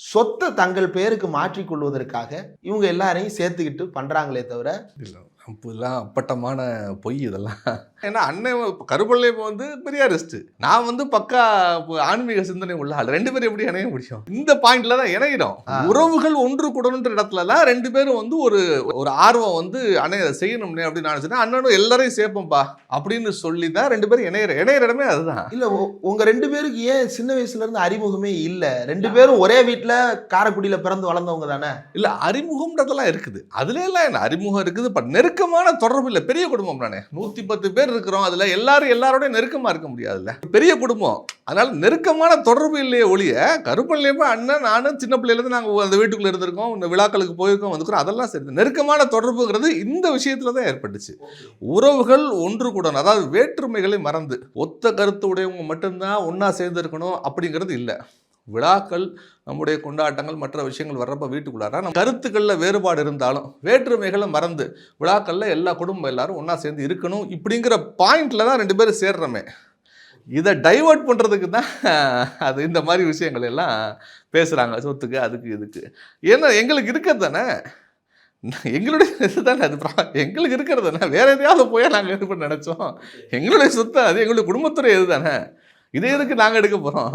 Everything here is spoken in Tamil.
சொத்தை தங்கள் பேருக்கு மாற்றிக்கொள்வதற்காக இவங்க எல்லாரையும் சேர்த்துக்கிட்டு பண்றாங்களே தவிர அப்பெல்லாம் அப்பட்டமான பொய் இதெல்லாம். ஏன்னா அண்ணன் கருப்பள்ளை வந்து பெரியாரிஸ்ட் நான் வந்து பக்கா ஆன்மீக சிந்தனை உள்ள ஆள். ரெண்டு பேரும் எப்படி இணைய முடியும்? இந்த பாயிண்ட்ல தான் இணையிடும். உறவுகள் ஒன்று கூடணுன்ற இடத்துல தான் ரெண்டு பேரும் வந்து ஒரு ஒரு ஆர்வம் வந்து அண்ணன் இதை செய்யணும்னே அப்படின்னு நான் சொன்னேன் அண்ணனும் எல்லாரையும் சேர்ப்போம்பா அப்படின்னு சொல்லி தான் ரெண்டு பேரும் இணையிற இணையிற இடமே அதுதான். இல்ல உங்க ரெண்டு பேருக்கு ஏன் சின்ன வயசுல இருந்து அறிமுகமே இல்ல? ரெண்டு பேரும் ஒரே வீட்ல காரைக்குடியில பிறந்து வளர்ந்தவங்க தானே? இல்ல அறிமுகம்ன்றதெல்லாம் இருக்குது. அதுல எல்லாம் என்ன? அறிமுகம் இருக்குது பட் நெருக்கமான தொடர்பு இல்லை. பெரிய குடும்பம் நானே நூற்றி பத்து பேர் இருக்கிறோம். அதில் எல்லாரும் எல்லாரோடய நெருக்கமாக இருக்க முடியாதுல்ல. பெரிய குடும்பம். அதனால் நெருக்கமான தொடர்பு இல்லையே ஒழிய கருப்பள்ளியப்போ அண்ணன் நானும் சின்ன பிள்ளையிலேருந்து நாங்கள் அந்த வீட்டுக்குள்ளே இருந்திருக்கோம். இந்த விழாக்களுக்கு போயிருக்கோம் வந்துக்கிறோம் அதெல்லாம் சரி. நெருக்கமான தொடர்புங்கிறது இந்த விஷயத்தில் தான் ஏற்பட்டுச்சு. உறவுகள் ஒன்று கூடணும் அதாவது வேற்றுமைகளை மறந்து ஒத்த கருத்து உடையவங்க மட்டும்தான் ஒன்றா சேர்ந்துருக்கணும் அப்படிங்கிறது இல்லை. விழாக்கள் நம்முடைய கொண்டாட்டங்கள் மற்ற விஷயங்கள் வர்றப்ப வீட்டுக்குள்ளார? நம்ம கருத்துக்களில் வேறுபாடு இருந்தாலும் வேற்றுமைகளை மறந்து விழாக்களில் எல்லா குடும்பம் எல்லாரும் ஒன்றா சேர்ந்து இருக்கணும் இப்படிங்கிற பாயிண்டில் தான் ரெண்டு பேரும் சேர்றோமே. இதை டைவர்ட் பண்ணுறதுக்கு தான் அது இந்த மாதிரி விஷயங்கள் எல்லாம் பேசுகிறாங்க சொத்துக்கு அதுக்கு இதுக்கு. ஏன்னா எங்களுக்கு இருக்கிறது தானே? எங்களுடைய இது தானே அது ப்ரா- எங்களுக்கு இருக்கிறது தானே? வேறு எதையாவது போய் நாங்கள் இது பண்ண நினச்சோம்? எங்களுடைய சொத்து அது எங்களுடைய குடும்பத்துறை இது தானே? இதே எதுக்கு நாங்கள் எடுக்க போகிறோம்